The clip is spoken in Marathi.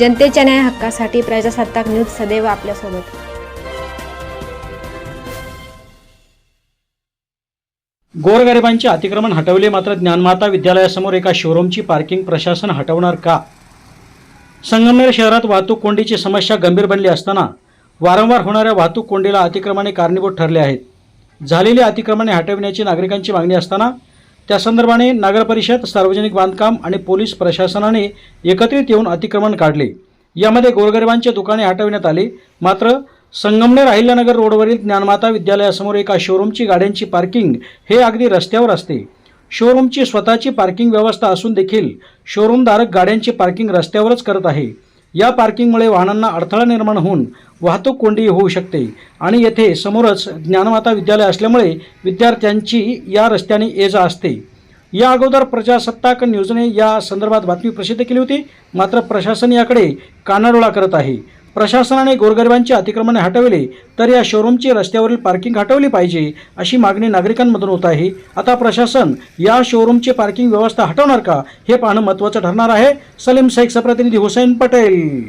जनतेच्या न्याय हक्कासाठी प्रजासत्ताक न्यूज सदैव आपल्यासोबत. गोरगरिबांचे अतिक्रमण हटवले मात्र ज्ञानमाता विद्यालयासमोर एका शोरूमची पार्किंग प्रशासन हटवणार का? संगमनेर शहरात वाहतूक कोंडीची समस्या गंभीर बनली असताना वारंवार होणाऱ्या वाहतूक कोंडीला अतिक्रमणे कारणीभूत ठरले आहेत. झालेली अतिक्रमणे हटविण्याची नागरिकांची मागणी असताना त्या संदर्भाने नगरपरिषद सार्वजनिक बांधकाम आणि पोलीस प्रशासनाने एकत्रित येऊन अतिक्रमण काढले. यामध्ये गोरगरिबांचे दुकाने हटविण्यात आली. मात्र संगमनेर अहिल्यानगर रोडवरील ज्ञानमाता विद्यालयासमोर एका शोरूमची गाड्यांची पार्किंग हे अगदी रस्त्यावर असते. शोरूमची स्वतःची पार्किंग व्यवस्था असून देखील शोरूमधारक गाड्यांची पार्किंग रस्त्यावरच करत आहे. या पार्किंगमुळे वाहनांना अडथळा निर्माण होऊन वाहतूक कोंडी होऊ शकते. आणि येथे समोरच ज्ञानमाता विद्यालय असल्यामुळे विद्यार्थ्यांची या रस्त्याने ये जा असते. या अगोदर प्रजासत्ताक न्यूजने या संदर्भात बातमी प्रसिद्ध केली होती. मात्र प्रशासन याकडे कानाडोळा करत आहे. प्रशासनाने गोरगरिबांचे अतिक्रमण हटवले तर या शोरूमची रस्त्यावरील पार्किंग हटवली पाहिजे अशी मागणी नागरिकांमधून होत आहे. आता प्रशासन या शोरूमची पार्किंग व्यवस्था हटवणार का हे पाहणं महत्त्वाचं ठरणार आहे. सलीम शेख प्रतिनिधी हुसेन पटेल.